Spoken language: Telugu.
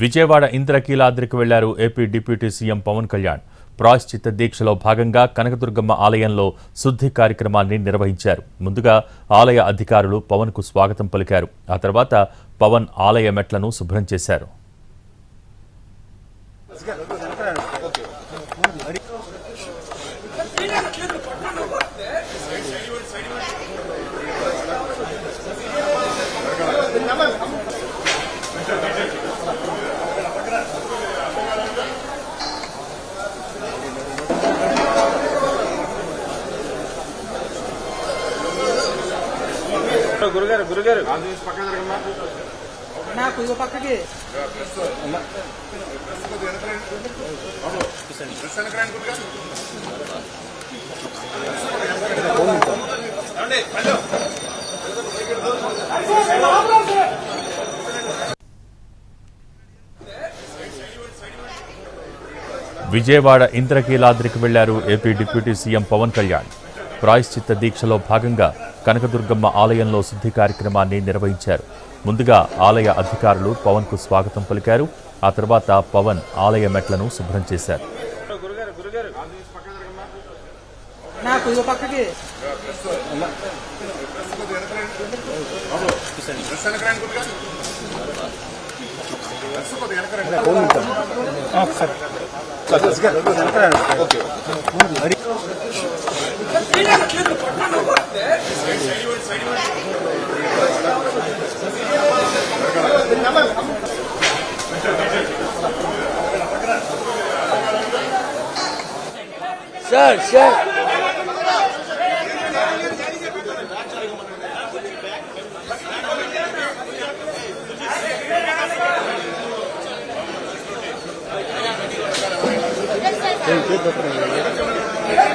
విజయవాడ ఇంద్రకీలాద్రికి వెళ్ళారు AP deputy CM Pawan Kalyan. ప్రాయశ్చిత్త దీక్షలో భాగంగా కనకదుర్గమ్మ ఆలయంలో శుద్ధి కార్యక్రమాన్ని నిర్వహించారు. ముందుగా ఆలయ అధికారులు పవన్కు స్వాగతం పలికారు. ఆ తర్వాత పవన్ ఆలయ మెట్లను శుభ్రం చేశారు. గురుగారు గురుగారు. నాకు పక్కకి. విజయవాడ ఇంద్రకీలాద్రికి వెళ్ళారు AP deputy CM Pawan Kalyan. ప్రాయశ్చిత్త దీక్షలో భాగంగా కనకదుర్గమ్మ ఆలయంలో శుద్ధి కార్యక్రమాన్ని నిర్వహించారు. ముందుగా ఆలయ అధికారులు పవన్కు స్వాగతం పలికారు. ఆ తర్వాత పవన్ ఆలయ మెట్లను శుభ్రం చేశారు. గురుగారు గురుగారు నాకు ఇక పక్కకి பேசுறேன்